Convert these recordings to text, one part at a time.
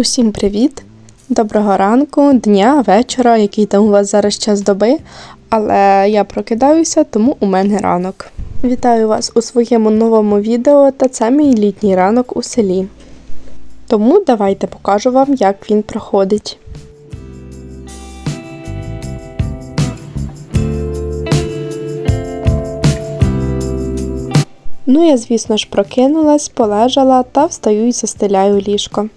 Усім привіт! Доброго ранку, дня, вечора, який там у вас зараз час доби. Але я прокидаюся, тому у мене ранок. Вітаю вас у своєму новому відео, та це мій літній ранок у селі. Тому давайте покажу вам, як він проходить. Ну, я, звісно ж, прокинулась, полежала та встаю і застеляю ліжко.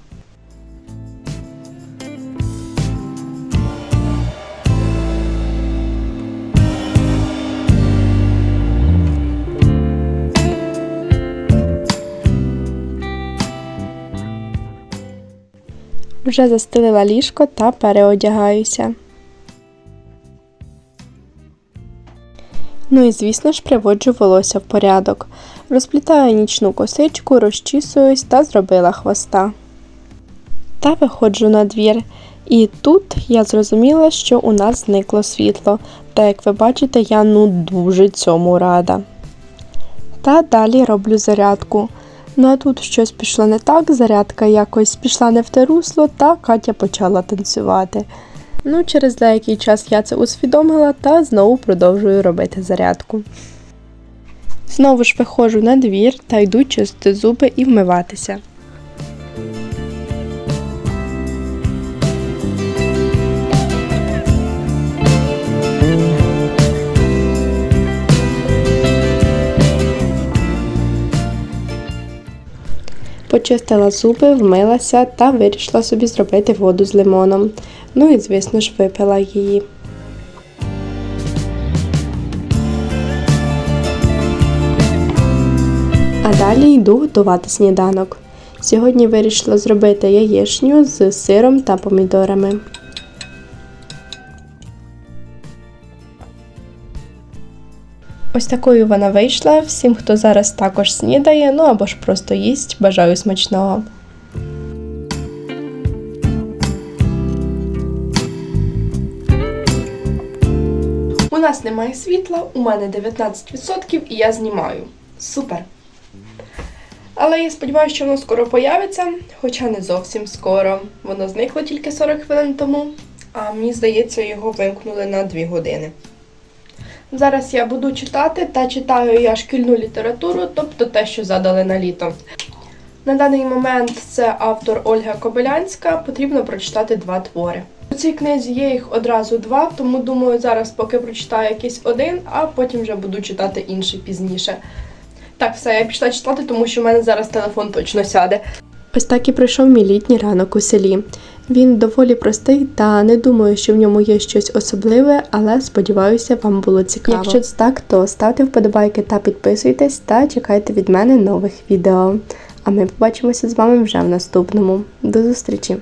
Вже застелила ліжко та переодягаюся. Ну і звісно ж приводжу волосся в порядок. Розплітаю нічну косичку, розчісуюсь та зробила хвоста. Та виходжу на двір. І тут я зрозуміла, що у нас зникло світло, та як ви бачите, я ну дуже цьому рада. Та далі роблю зарядку. Ну а тут щось пішло не так, зарядка якось пішла не в те русло, та Катя почала танцювати. Ну, через деякий час я це усвідомила та знову продовжую робити зарядку. Знову ж виходжу на двір та йду чистити зуби і вмиватися. Почистила зуби, вмилася та вирішила собі зробити воду з лимоном. Ну і, звісно ж, випила її. А далі йду готувати сніданок. Сьогодні вирішила зробити яєчню з сиром та помідорами. Ось такою вона вийшла. Всім, хто зараз також снідає, ну або ж просто їсть, бажаю смачного. У нас немає світла, у мене 19% і я знімаю. Супер! Але я сподіваюся, що воно скоро появиться, хоча не зовсім скоро. Воно зникло тільки 40 хвилин тому, а мені здається, його вимкнули на 2 години. Зараз я буду читати та читаю я шкільну літературу, тобто те, що задали на літо. На даний момент це автор Ольга Кобилянська. Потрібно прочитати два твори. У цій книзі є їх одразу два, тому думаю, зараз поки прочитаю якийсь один, а потім вже буду читати інший пізніше. Так, все, я пішла читати, тому що в мене зараз телефон точно сяде. Ось так і пройшов мій літній ранок у селі. Він доволі простий та не думаю, що в ньому є щось особливе, але сподіваюся, вам було цікаво. Якщо це так, то ставте вподобайки та підписуйтесь та чекайте від мене нових відео. А ми побачимося з вами вже в наступному. До зустрічі!